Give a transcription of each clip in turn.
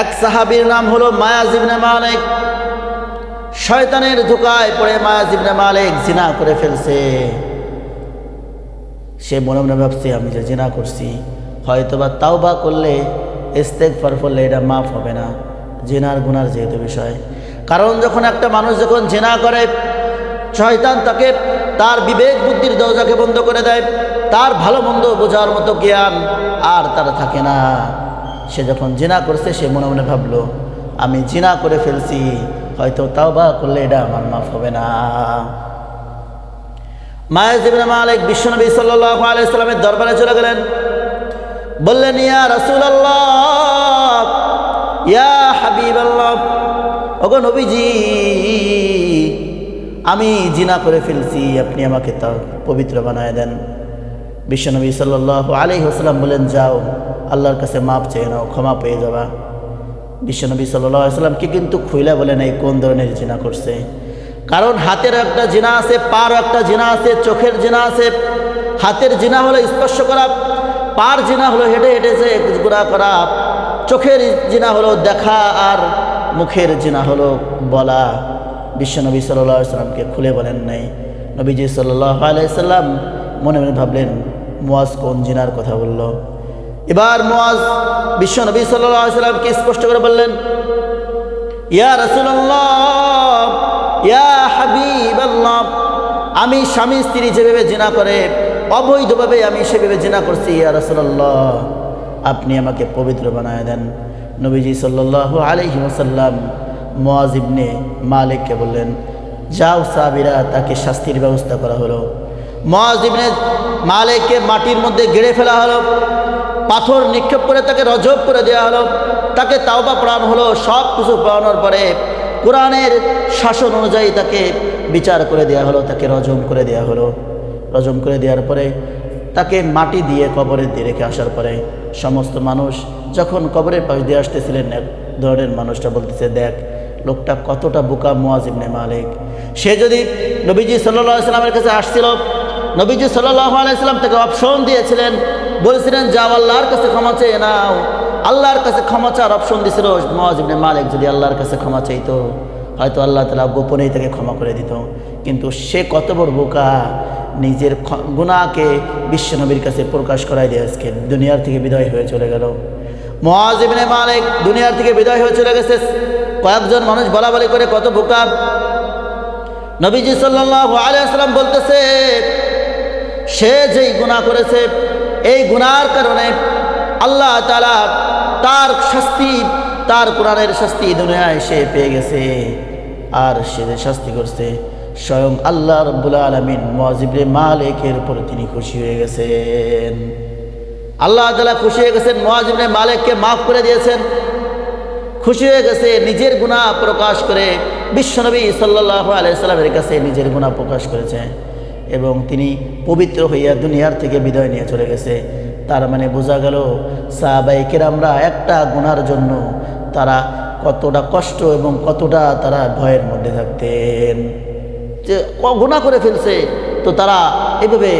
এক সাহাবীর নাম হলো মায়া মায়াজিবনে মালিক। শয়তানের ধোকায় পড়ে মায়া মায়াজিবনে মালিক জিনা করে ফেলছে। সে মনে মনে ভাবছে, আমি যে জিনা করছি, হয়তোবা তাওবা করলে ইস্তেক ফার করলে এটা মাফ হবে না। জেনার গুনার যেহেতু বিষয়। কারণ যখন একটা মানুষ যখন জেনা করে, শয়তান তাকে তার বিবেক বুদ্ধির দরজাকে বন্ধ করে দেয়, তার ভালো মন্দ বোঝার মতো জ্ঞান আর তার থাকে না। সে যখন জিনা করছে, সে মনে মনে ভাবলো, আমি জিনা করে ফেলছি, হয়তো তাও বা করলে এটা আমার মাফ হবে না। মায়াজিবিন মালিক বিশ্বনবী সাল্লাহ আলাইসাল্লামের দরবারে চলে গেলেন। বললেন, ইয়া রসুল আল্লাহ ইয়া হাবিব আল্লাহ ওগো নবীজি, আমি জিনা করে ফেলছি, আপনি আমাকে তা পবিত্র বানায় দেন। বিশ্বনবী সাল্লাহ আলি হাসলাম বলেন, যাও, আল্লাহর কাছে মাপ চেয়ে নাও, ক্ষমা পেয়ে যাবা। বিশ্বনবী সাল্লাহ কিন্তু খুইলা বলেন, এই কোন ধরনের জিনা করছে? কারণ হাতের একটা জিনা আছে, পার একটা জিনা আছে, চোখের জিনা আছে। হাতের জিনা হলো স্পর্শ করা, পার জিনা হলো হেঁটে হেঁটে হেঁটেছে গুণা করা, চোখের জিনা হলো দেখা আর মুখের জিনা হলো বলা। বিশ্বনবী সাল্লাহ সাল্লামকে খুলে বলেন নাই। নবীজি সাল্লাহ আলাইসাল্লাম মনে মনে ভাবলেন মোয়াজ কোন জিনার কথা বলল? এবার মোয়াজ বিশ্বনবী সাল্লাহ সাল্লামকে স্পষ্ট করে বললেন, ইয়া রসুল্লাহ ইয়া হাবিব আমি স্বামী স্ত্রী যেভাবে জেনা করে, অবৈধভাবে আমি সেভাবে জেনা করছি, ইয়া রসুল্লাহ আপনি আমাকে পবিত্র বানায় দেন। নবীজি সাল্লাহ আলহি ওসাল্লাম মোয়াজিবনে মালিককে বললেন, যাও সাবিরা তাকে শাস্তির ব্যবস্থা করা হলো। মোয়াজিবনে মালিককে মাটির মধ্যে গেড়ে ফেলা হলো, পাথর নিক্ষেপ করে তাকে রজব করে দেওয়া হলো, তাকে তাওবা পড়ানো হলো, সব কিছু পড়ানোর পরে কোরআনের শাসন অনুযায়ী তাকে বিচার করে দেওয়া হলো, তাকে রজম করে দেওয়া হলো। রজম করে দেওয়ার পরে তাকে মাটি দিয়ে কবরে দিয়ে রেখে আসার পরে সমস্ত মানুষ যখন কবরের পাশ দিয়ে আসতেছিলেন, এক ধরনের মানুষটা বলতেছে, দেখ, লোকটা কতটা বোকা মোয়াজিবনে মালিক। সে যদি নবীজি সাল্লাহ সাল্লামের কাছে আসছিল নবীজি সাল্লাহ আলাইসাল্লাম তাকে অপশন দিয়েছিলেন। বলেছিলেন, যাও, আল্লাহর কাছে ক্ষমা চেয়ে নাও। আল্লাহর কাছে ক্ষমা চার অপশন দিয়েছিল মহাজিবনে মালিক, যদি আল্লাহর কাছে ক্ষমা চাইতো, হয়তো আল্লাহ তালা গোপনেই তাকে ক্ষমা করে দিত। কিন্তু সে কত বড় বোকা, নিজের গুণাকে বিশ্বনবীর কাছে প্রকাশ করাই দিয়ে আজকে দুনিয়ার থেকে বিদায় হয়ে চলে গেল। মহাজিবনে মালিক দুনিয়ার থেকে বিদায় হয়ে চলে গেছে। কয়েকজন মানুষ বলা বলি করে কত বোকা। নবীজি সাল্লাহ আলিয়াল্লাম বলতেছে সে যেই গুণা করেছে, এই গুনার কারণে আল্লাহ তালা তার শাস্তি, তার কোরআনের শাস্তি দুনিয়ায় সে পেয়ে গেছে। আর সে যে শাস্তি করছে, স্বয়ং আল্লাহ রব্বুল আলমিন মজিবরে মালিকের উপর তিনি খুশি হয়ে গেছেন। আল্লাহ তালা খুশি হয়ে গেছেন মহাজিবনে মালিককে মাফ করে দিয়েছেন। খুশি হয়ে গেছে, নিজের গুণা প্রকাশ করে বিশ্বনবী সাল্লাহ আলাইসাল্লামের কাছে নিজের গুণা প্রকাশ করেছে। এবং তিনি পবিত্র হইয়া দুনিয়ার থেকে বিদায় নিয়ে চলে গেছে। তার মানে বোঝা গেল সাহাবাইকের আমরা একটা গুনার জন্য তারা কতটা কষ্ট এবং কতটা তারা ভয়ের মধ্যে থাকতেন। যে গুণা করে ফেলছে, তো তারা এভাবে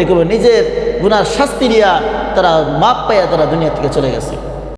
এভাবে নিজের গুনার শাস্তি নিয়া তারা মাপ পাইয়া তারা দুনিয়া থেকে চলে গেছে।